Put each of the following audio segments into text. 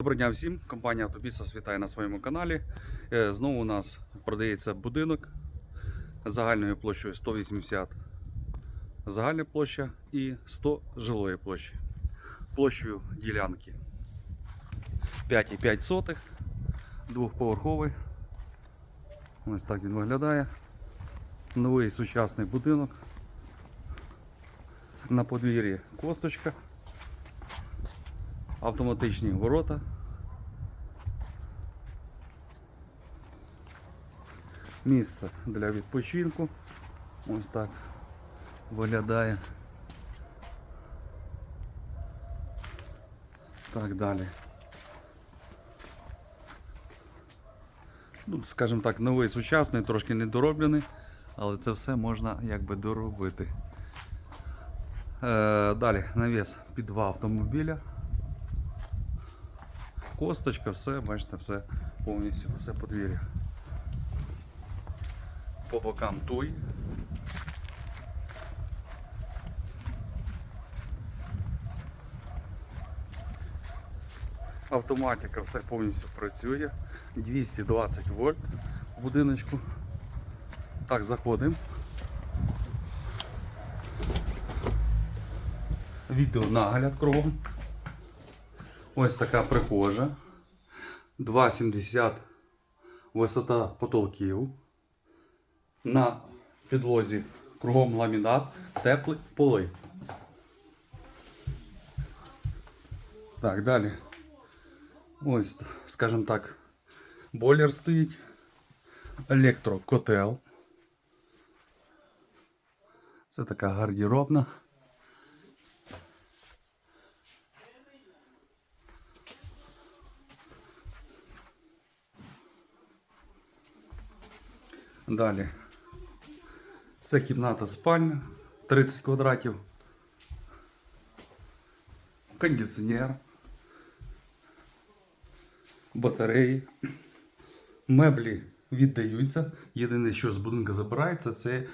Доброго дня всім. Компанія Автобісос вітає на своєму каналі. Е, Знову у нас продається будинок загальною площею 180 загальна площа і 100 жилої площі. Площею ділянки 5,5 сотих, двохповерховий. Ось так він виглядає. Новий сучасний будинок. На подвір'ї косточка автоматичні ворота. Місце для відпочинку. Ось так виглядає. Так далі. Ну, скажімо так, новий сучасний, трошки недороблений, але це все можна якби доробити. Е, далі навіс під два автомобіля косточка, все, бачите, все повністю, все подвір'я. По бокам туй. Автоматика все повністю працює. 220 вольт в будиночку. Так, заходимо. Відео нагляд кругом. Ось така прихожа. 2,70 висота потолків. На підлозі кругом ламінат, теплі поли. Так, далі. Ось, скажімо так, бойлер стоїть. Електрокотел. Це така гардеробна. Далі. Це кімната спальня, 30 квадратів. Кондиціонер. Батареї. Меблі віддаються. Єдине, що з будинку забирається, це е,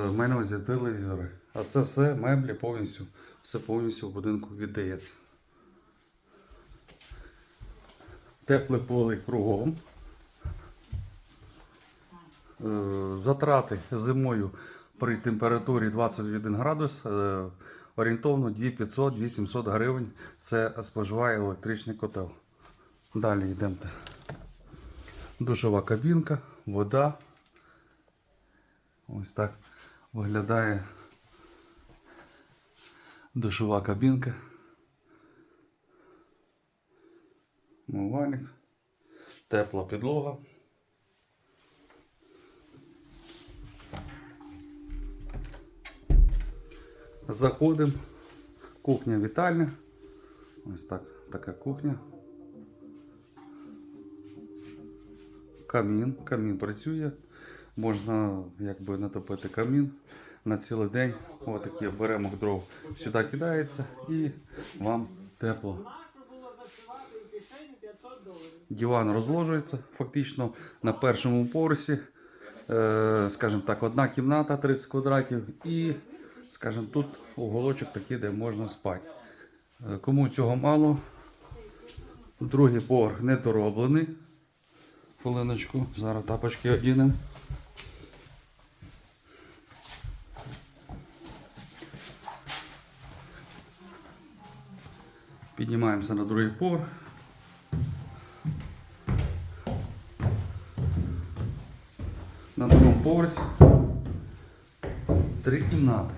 в мене ось телевізори. А це все меблі повністю, все повністю в будинку віддається. Тепле поле кругом. Е, Затрати зимою при температурі 21 градус е, орієнтовно 2500-2700 гривень. Це споживає електричний котел. Далі йдемо. Душова кабінка, вода. Ось так виглядає душова кабінка. Мувальник. Тепла підлога. Заходимо. Кухня вітальня. Ось так, така кухня. Камін. Камін працює. Можна якби натопити камін на цілий день. Ось такі беремо дров. Сюди кидається і вам тепло. Диван розложується фактично на першому поверсі. Е, скажімо так, одна кімната 30 квадратів і, скажімо, тут уголочок такий, де можна спати. Е, Кому цього мало, другий поверх недороблений. Хвилиночку, зараз тапочки одінемо. Піднімаємося на другий поверх. На другому поверсі три кімнати.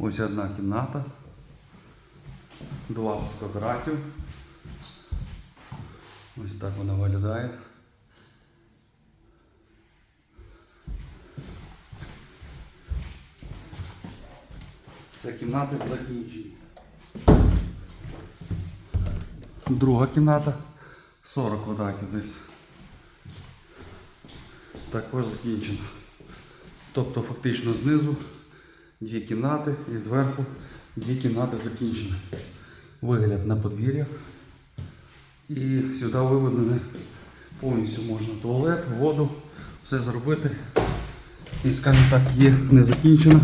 Ось одна кімната. 20 квадратів. Ось так вона виглядає. Це кімнати закінчені. Друга кімната 40 квадратів десь. Також закінчена. Тобто фактично знизу дві кімнати і зверху дві кімнати закінчені. Вигляд на подвір'я. І сюди виведене повністю можна туалет, воду, все зробити. І, скажімо так, є не закінчено.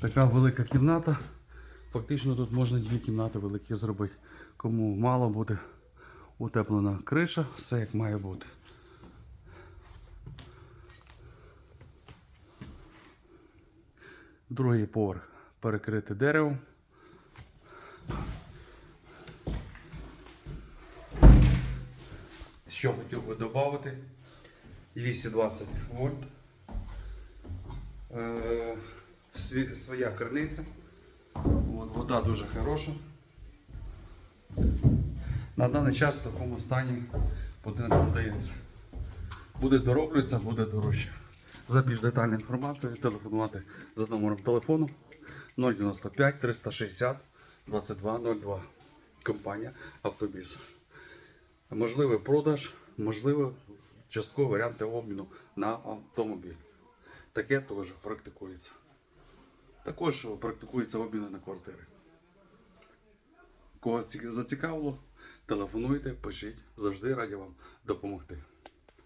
Така велика кімната. Фактично тут можна дві кімнати великі зробити. Кому мало буде утеплена криша, все як має бути. Другий поверх перекритий деревом. Що хотів би додати? 220 вольт. Е, своя криниця. От, вода дуже хороша. На даний час в такому стані будинок продається. Буде дороблюється, буде дорожче. За більш детальну інформацію телефонувати за номером телефону 095 360 2202. Компанія Автобіс. Можливий продаж, можливо, часткові варіанти обміну на автомобіль. Таке теж практикується. Також практикується обміни на квартири. Кого ці- зацікавило, телефонуйте, пишіть. Завжди раді вам допомогти.